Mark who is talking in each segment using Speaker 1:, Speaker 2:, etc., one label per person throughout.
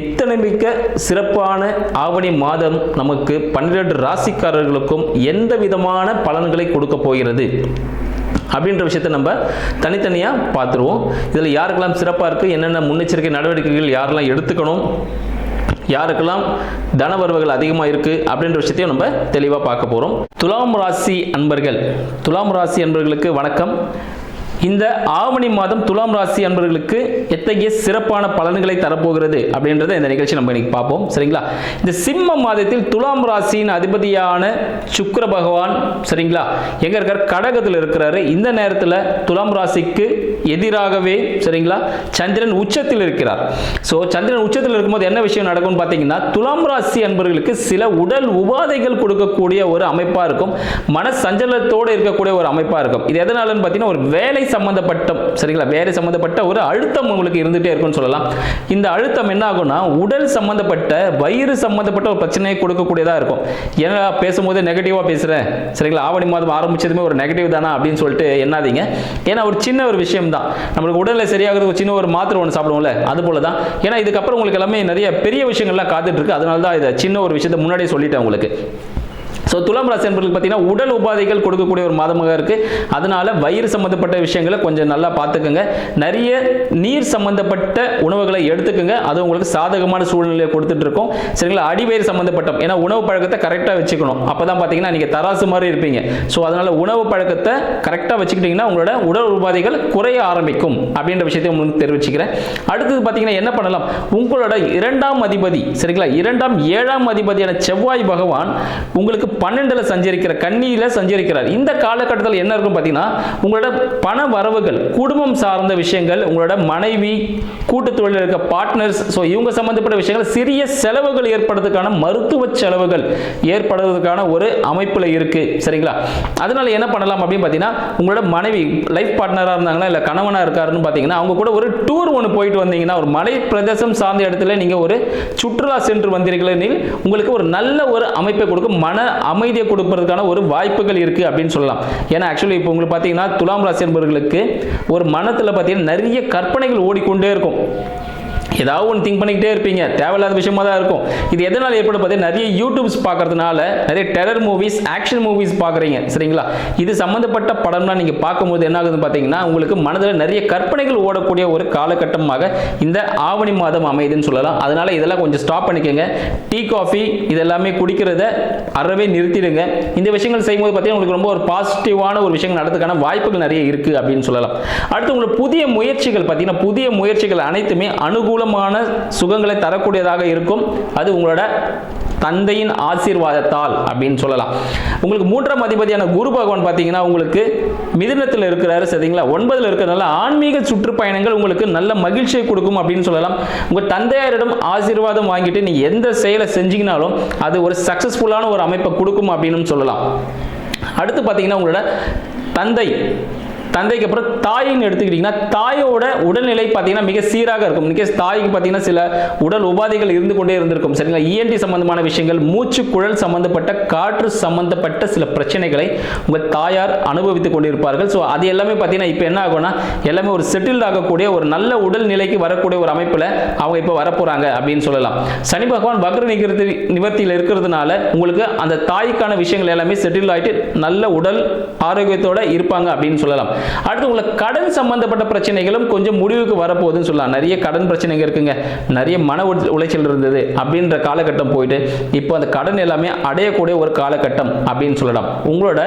Speaker 1: இத்தனை மிக்க சிறப்பான ஆவணி மாதம் நமக்கு பன்னிரண்டு ராசிக்காரர்களுக்கும் எந்த விதமான பலன்களை கொடுக்க போகிறது? அப்படின்ற விஷயத்தை நம்ம தனித்தனியாக பார்த்துருவோம். இதில் யாருக்கெல்லாம் சிறப்பாக இருக்குது என்னென்ன முன்னெச்சரிக்கை நடவடிக்கைகள் யாரெல்லாம் எடுத்துக்கணும்? யாருக்கெல்லாம் தனவரவுகள் அதிகமாக இருக்குது அப்படின்ற விஷயத்தையும் நம்ம தெளிவாக பார்க்க போகிறோம் துலாம் ராசி அன்பர்கள். துலாம் ராசி அன்பர்களுக்கு வணக்கம். இந்த ஆவணி மாதம் துலாம் ராசி அன்பர்களுக்கு எத்தகைய சிறப்பான பலன்களை தரப்போகிறது அப்படின்றத இந்த நிகழ்ச்சி நம்ம இன்னைக்கு பார்ப்போம். சரிங்களா? இந்த சிம்ம மாதத்தில் துலாம் ராசியின் அதிபதியான சுக்கர பகவான் சரிங்களா? எங்க இருக்கார்? கடகத்தில் இருக்கிறாரு. இந்த நேரத்தில் துலாம் ராசிக்கு எதிராகவே சரிங்களா? சந்திரன் உச்சத்தில் இருக்கிறார். ஸோ சந்திரன் உச்சத்தில் இருக்கும்போது என்ன விஷயம் நடக்கும்னு பார்த்தீங்கன்னா துலாம் ராசி அன்பர்களுக்கு சில உடல் உபாதைகள் கொடுக்கக்கூடிய ஒரு அமைப்பாக இருக்கும். மன சஞ்சலத்தோடு இருக்கக்கூடிய ஒரு அமைப்பாக இருக்கும். இது எதனாலன்னு பார்த்தீங்கன்னா ஒரு வேலை சம்பந்தப்பட்ட சரிங்களா? வேலை சம்பந்தப்பட்ட ஒரு அழுத்தம் உங்களுக்கு இருந்துகிட்டே இருக்கும்னு சொல்லலாம். இந்த அழுத்தம் என்ன ஆகும்னா உடல் சம்பந்தப்பட்ட வயிறு சம்பந்தப்பட்ட ஒரு பிரச்சனையை கொடுக்கக்கூடியதாக இருக்கும். ஏன்னா பேசும்போது நெகட்டிவாக பேசுகிறேன் சரிங்களா? ஆவணி மாதம் ஆரம்பிச்சதுமே ஒரு நெகட்டிவ் தானா அப்படின்னு சொல்லிட்டு என்னாதீங்க ஏன்னா ஒரு சின்ன ஒரு விஷயம் தான். நம்மளுக்கு உடலில் சரியாகிறது ஒரு சின்ன ஒரு மாத்திரை ஒன்று சாப்பிடுவோம்ல அது போல தான் ஏன்னா இதுக்கப்புறம் உங்களுக்கு எல்லாமே நிறைய பெரிய விஷயங்கள்லாம் காத்துட்டு இருக்கு. அதனால தான் இதை சின்ன ஒரு விஷயத்தை முன்னாடியே சொல்லிட்டேன் உங்களுக்கு. ஸோ துலாம் ராசி என்பர்களுக்கு பார்த்தீங்கன்னா உடல் உபாதைகள் கொடுக்கக்கூடிய ஒரு மாதமாக இருக்கு. அதனால வயிறு சம்பந்தப்பட்ட விஷயங்களை கொஞ்சம் நல்லா பார்த்துக்கோங்க. நிறைய நீர் சம்பந்தப்பட்ட உணவுகளை எடுத்துக்கோங்க. அது உங்களுக்கு சாதகமான சூழ்நிலையை கொடுத்துட்டு இருக்கும். சரிங்களா? அடிவயிறு சம்பந்தப்பட்ட ஏன்னா உணவு பழக்கத்தை கரெக்டாக வச்சுக்கணும். அப்போ தான் பார்த்தீங்கன்னா நீங்கள் தராசு மாதிரி இருப்பீங்க. ஸோ அதனால உணவு பழக்கத்தை கரெக்டாக வச்சுக்கிட்டிங்கன்னா உங்களோட உடல் உபாதைகள் குறைய ஆரம்பிக்கும் அப்படின்ற விஷயத்தை உங்களுக்கு தெரிவிச்சுக்கிறேன். அடுத்தது பார்த்தீங்கன்னா என்ன பண்ணலாம்? உங்களோட இரண்டாம் அதிபதி சரிங்களா? இரண்டாம் ஏழாம் அதிபதியான செவ்வாய் பகவான் உங்களுக்கு பன்னெண்டில் சஞ்சரிக்கிற கண்ணியில் சஞ்சரிக்கிறார். இந்த காலகட்டத்தில் என்ன இருக்கும் பார்த்தீங்கன்னா உங்களோட பண வரவுகள் குடும்பம் சார்ந்த விஷயங்கள் உங்களோட மனைவி கூட்டு தொழில் இருக்க பார்ட்னர்ஸ் ஸோ இவங்க சம்பந்தப்பட்ட விஷயங்கள் சிறிய செலவுகள் ஏற்படுறதுக்கான மருத்துவ செலவுகள் ஏற்படுறதுக்கான ஒரு அமைப்பில் இருக்கு. சரிங்களா? அதனால என்ன பண்ணலாம் அப்படின்னு பார்த்தீங்கன்னா உங்களோட மனைவி லைஃப் பார்ட்னராக இருந்தாங்கன்னா இல்லை கணவனாக இருக்காருன்னு பார்த்தீங்கன்னா அவங்க கூட ஒரு டூர் ஒன்று போயிட்டு வந்தீங்கன்னா ஒரு மலை பிரதேசம் சார்ந்த இடத்துல நீங்கள் ஒரு சுற்றுலா சென்று வந்தீர்கள் உங்களுக்கு ஒரு நல்ல ஒரு அமைப்பை கொடுக்கும். மன அமைதியை கொடுப்பதற்கான ஒரு வாய்ப்புகள் இருக்குது அப்படின்னு சொல்லலாம். ஏன்னா ஆக்சுவலி இப்போ உங்களுக்கு பார்த்தீங்கன்னா துலாம் ராசி என்பவர்களுக்கு ஒரு மனத்தில் பார்த்தீங்கன்னா நிறைய கற்பனைகள் ஓடிக்கொண்டே இருக்கும். ஏதாவது ஒன்று திங்க் பண்ணிக்கிட்டே இருப்பீங்க. தேவையில்லாத விஷயமா தான் இருக்கும். இது எதனால் ஏற்படும் பார்த்தீங்கன்னா நிறைய யூடியூப்ஸ் பார்க்கறதுனால நிறைய டெரர் மூவிஸ் ஆக்ஷன் மூவிஸ் பார்க்குறீங்க. சரிங்களா? இது சம்மந்தப்பட்ட படம்லாம் நீங்கள் பார்க்கும்போது என்ன ஆகுதுன்னு பார்த்தீங்கன்னா உங்களுக்கு மனதில் நிறைய கற்பனைகள் ஓடக்கூடிய ஒரு காலகட்டமாக இந்த ஆவணி மாதம் அமையுதுன்னு சொல்லலாம். அதனால் இதெல்லாம் கொஞ்சம் ஸ்டாப் பண்ணிக்கோங்க. டீ காஃபி இதெல்லாமே குடிக்கிறத அறவே நிறுத்திடுங்க. இந்த விஷயங்கள் செய்யும்போது பார்த்தீங்கன்னா உங்களுக்கு ரொம்ப ஒரு பாசிட்டிவான ஒரு விஷயங்கள் நடத்துக்கான வாய்ப்புகள் நிறைய இருக்குது அப்படின்னு சொல்லலாம். அடுத்து உங்களுக்கு புதிய முயற்சிகள் பார்த்தீங்கன்னா புதிய முயற்சிகள் அனைத்துமே அனுகூல அற்புதமான சுகங்களை தரக்கூடியதாக இருக்கும். அது உங்களோட தந்தையின் ஆசீர்வாதத்தால் அப்படின்னு சொல்லலாம். உங்களுக்கு மூன்றாம் அதிபதியான குரு பகவான் பார்த்தீங்கன்னா உங்களுக்கு மிதினத்தில் இருக்கிறாரு சரிங்களா? ஒன்பதில் இருக்கிறதுனால ஆன்மீக சுற்றுப்பயணங்கள் உங்களுக்கு நல்ல மகிழ்ச்சியை கொடுக்கும் அப்படின்னு சொல்லலாம். உங்கள் தந்தையாரிடம் ஆசீர்வாதம் வாங்கிட்டு நீங்கள் எந்த செயலை செஞ்சீங்கனாலும் அது ஒரு சக்ஸஸ்ஃபுல்லான ஒரு அமைப்பை கொடுக்கும் அப்படின்னு சொல்லலாம். அடுத்து பார்த்தீங்கன்னா உங்களோட தந்தை தந்தைக்கு அப்புறம் தாயின்னு எடுத்துக்கிட்டிங்கன்னா தாயோட உடல்நிலை பார்த்தீங்கன்னா மிக சீராக இருக்கும். இன்கேஸ் தாய்க்கு பார்த்தீங்கன்னா சில உடல் உபாதைகள் இருந்து கொண்டே இருந்திருக்கும். சரிங்களா? இஎன்டி சம்பந்தமான விஷயங்கள் மூச்சு குழல் சம்பந்தப்பட்ட காற்று சம்பந்தப்பட்ட சில பிரச்சனைகளை உங்கள் தாயார் அனுபவித்துக் கொண்டிருப்பார்கள். ஸோ அது எல்லாமே பார்த்தீங்கன்னா இப்போ என்ன ஆகும்னா எல்லாமே ஒரு செட்டில்ட் ஆகக்கூடிய ஒரு நல்ல உடல் நிலைக்கு வரக்கூடிய ஒரு அமைப்பில் அவங்க இப்போ வரப்போகிறாங்க அப்படின்னு சொல்லலாம். சனி பகவான் வக்ர நிகழ்த்தி நிவர்த்தியில் இருக்கிறதுனால உங்களுக்கு அந்த தாய்க்கான விஷயங்கள் எல்லாமே செட்டில் ஆகிட்டு நல்ல உடல் ஆரோக்கியத்தோடு இருப்பாங்க அப்படின்னு சொல்லலாம். அடுத்து உங்களுக்கு கடன் சம்பந்தப்பட்ட பிரச்சனைகளும் கொஞ்சம் முடிவுக்கு வரப்போகுதுன்னு சொல்லலாம். நிறைய கடன் பிரச்சனைங்க இருக்குங்க. நிறைய மன உளைச்சல் இருந்தது அப்படின்ற காலகட்டம் போயிட்டு இப்போ அந்த கடன் எல்லாமே அடையக்கூடிய ஒரு காலகட்டம் அப்படின்னு சொல்லலாம். உங்களோட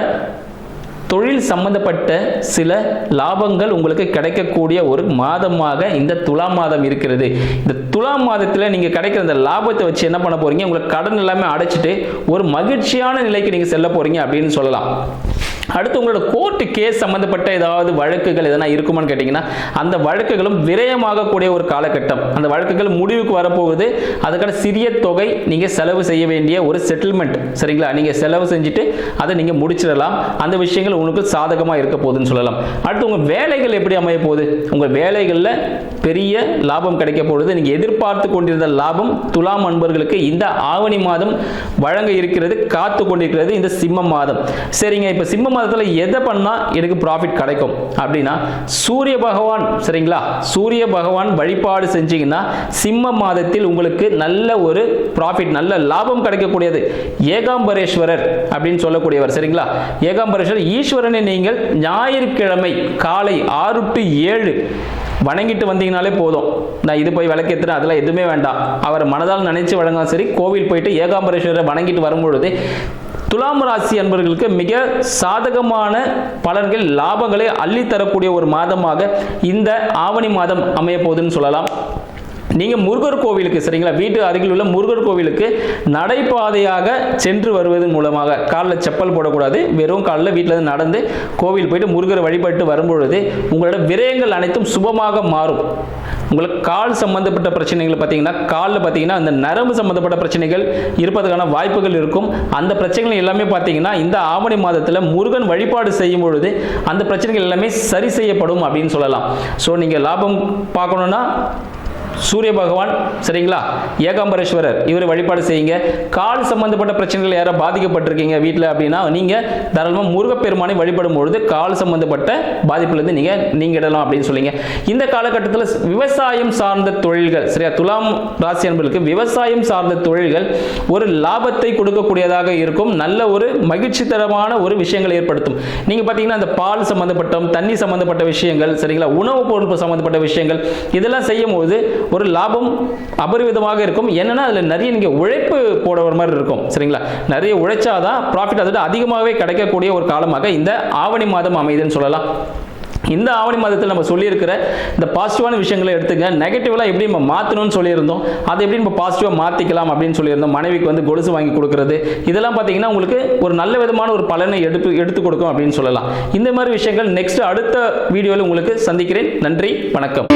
Speaker 1: தொழில் சம்பந்தப்பட்ட சில லாபங்கள் உங்களுக்கு கிடைக்கக்கூடிய ஒரு மாதமாக இந்த துலா மாதம் இருக்கிறது. இந்த துலா மாதத்தில் நீங்கள் கிடைக்கிற அந்த லாபத்தை வச்சு என்ன பண்ண போறீங்க? உங்களுக்கு கடன் எல்லாமே அடைச்சிட்டு ஒரு மகிழ்ச்சியான நிலைக்கு நீங்கள் செல்ல போறீங்க அப்படின்னு சொல்லலாம். அடுத்து உங்களோட கோர்ட்டு கேஸ் சம்மந்தப்பட்ட ஏதாவது வழக்குகள் எதனா இருக்குமான்னு கேட்டிங்கன்னா அந்த வழக்குகளும் விரயமாகக்கூடிய ஒரு காலகட்டம். அந்த வழக்குகள் முடிவுக்கு வரப்போகுது. அதுக்கான சிறிய தொகை நீங்கள் செலவு செய்ய வேண்டிய ஒரு செட்டில்மெண்ட் சரிங்களா? நீங்கள் செலவு செஞ்சுட்டு அதை நீங்கள் முடிச்சிடலாம். அந்த விஷயங்கள் உங்களுக்கு சாதகமாக இருக்க போகுதுன்னு சொல்லலாம். அடுத்து உங்கள் வேலைகள் எப்படி அமைய போகுது? உங்கள் வேலைகளில் பெரிய லாபம் கிடைக்க போகுது. நீங்கள் எதிர்பார்த்து கொண்டிருந்த லாபம் துலாம் அன்பர்களுக்கு இந்த ஆவணி மாதம் வழங்க இருக்கிறது காத்து கொண்டிருக்கிறது இந்த சிம்ம மாதம். சரிங்க இப்போ சிம்ம மதத்தில் எதை பண்ணால் எனக்கு ப்ராஃபிட் கிடைக்கும்? அப்படின்னா சூரிய பகவான் சரிங்களா? சூரிய பகவான் வழிபாடு செஞ்சீங்கன்னா சிம்ம மாதத்தில் உங்களுக்கு நல்ல ஒரு ப்ராஃபிட் நல்ல லாபம் கிடைக்கக்கூடியது. ஏகாம்பரேஸ்வரர் அப்படின்னு சொல்லக்கூடியவர் சரிங்களா? ஏகாம்பரேஸ்வரர் ஈஸ்வரனை நீங்கள் ஞாயிற்றுக்கிழமை காலை ஆறு டு ஏழு வணங்கிட்டு வந்தீங்கனாலே போதும். நான் இது போய் விளக்கேற்றுறேன் அதெல்லாம் எதுவுமே வேண்டாம். அவர் மனதால் நினைச்சு வழங்கினா சரி கோவில் போயிட்டு ஏகாம்பரேஸ்வரரை வணங்கிட்டு வரும்பொழுது துலாம் ராசி அன்பர்களுக்கு மிக சாதகமான பலன்கள் லாபங்களை அள்ளித் தரக்கூடிய ஒரு மாதமாக இந்த ஆவணி மாதம் அமைய போகுதுன்னு சொல்லலாம். நீங்கள் முருகர் கோவிலுக்கு சரிங்களா? வீட்டு அருகில் உள்ள முருகர் கோவிலுக்கு நடைபாதையாக சென்று வருவதன் மூலமாக காலில் செப்பல் போடக்கூடாது. வெறும் காலில் வீட்டில் இருந்து நடந்து கோவில் போயிட்டு முருகரை வழிபட்டு வரும்பொழுது உங்களோட விரயங்கள் அனைத்தும் சுபமாக மாறும். உங்களுக்கு கால் சம்பந்தப்பட்ட பிரச்சனைகள் பார்த்தீங்கன்னா காலில் பார்த்தீங்கன்னா அந்த நரம்பு சம்பந்தப்பட்ட பிரச்சனைகள் இருப்பதற்கான வாய்ப்புகள் இருக்கும். அந்த பிரச்சனைகள் எல்லாமே பார்த்தீங்கன்னா இந்த ஆவணி மாதத்தில் முருகன் வழிபாடு செய்யும் பொழுது அந்த பிரச்சனைகள் எல்லாமே சரி செய்யப்படும் அப்படின்னு சொல்லலாம். ஸோ நீங்கள் லாபம் பார்க்கணுன்னா சூரிய பகவான் சரிங்களா? ஏகாம்பரேஸ்வரர் இவர் வழிபாடு செய்யுங்க. கால் சம்பந்தப்பட்ட பிரச்சனைகள் யாரோ பாதிக்கப்பட்டிருக்கீங்க வீட்டில் அப்படின்னா நீங்கள் தாராளமாக முருகப்பெருமானை வழிபடும் பொழுது கால் சம்பந்தப்பட்ட பாதிப்புலேருந்து நீங்கள் நீங்கிடலாம் அப்படின்னு சொல்லிங்க. இந்த காலகட்டத்தில் விவசாயம் சார்ந்த தொழில்கள் சரியா? துலாம் ராசி அன்பர்களுக்கு விவசாயம் சார்ந்த தொழில்கள் ஒரு லாபத்தை கொடுக்கக்கூடியதாக இருக்கும். நல்ல ஒரு மகிழ்ச்சி தரமான ஒரு விஷயங்களை ஏற்படுத்தும். நீங்கள் பார்த்தீங்கன்னா அந்த பால் சம்பந்தப்பட்ட தண்ணி சம்பந்தப்பட்ட விஷயங்கள் சரிங்களா? உணவுப் பொருட்கள் சம்பந்தப்பட்ட விஷயங்கள் இதெல்லாம் செய்யும் போது ஒரு லாபம் அபரிவிதமாக இருக்கும். என்னன்னா அதில் நிறைய நீங்கள் உழைப்பு போடுற மாதிரி இருக்கும். சரிங்களா? நிறைய உழைச்சாதான் ப்ராஃபிட் அதோட அதிகமாகவே கிடைக்கக்கூடிய ஒரு காலமாக இந்த ஆவணி மாதம் அமையுதுன்னு சொல்லலாம். இந்த ஆவணி மாதத்தில் நம்ம சொல்லியிருக்கிற இந்த பாசிட்டிவான விஷயங்களை எடுத்துங்க. நெகட்டிவ்லாம் எப்படி நம்ம மாற்றணும்னு சொல்லியிருந்தோம். அதை எப்படி நம்ம பாசிட்டிவாக மாற்றிக்கலாம் அப்படின்னு சொல்லியிருந்தோம். மனைவிக்கு வந்து கொலுசு வாங்கி கொடுக்குறது. இதெல்லாம் பார்த்தீங்கன்னா உங்களுக்கு ஒரு நல்ல விதமான ஒரு பலனை எடுத்து எடுத்து கொடுக்கும் அப்படின்னு சொல்லலாம். இந்த மாதிரி விஷயங்கள் நெக்ஸ்ட் அடுத்த வீடியோவில் உங்களுக்கு சந்திக்கிறேன். நன்றி வணக்கம்.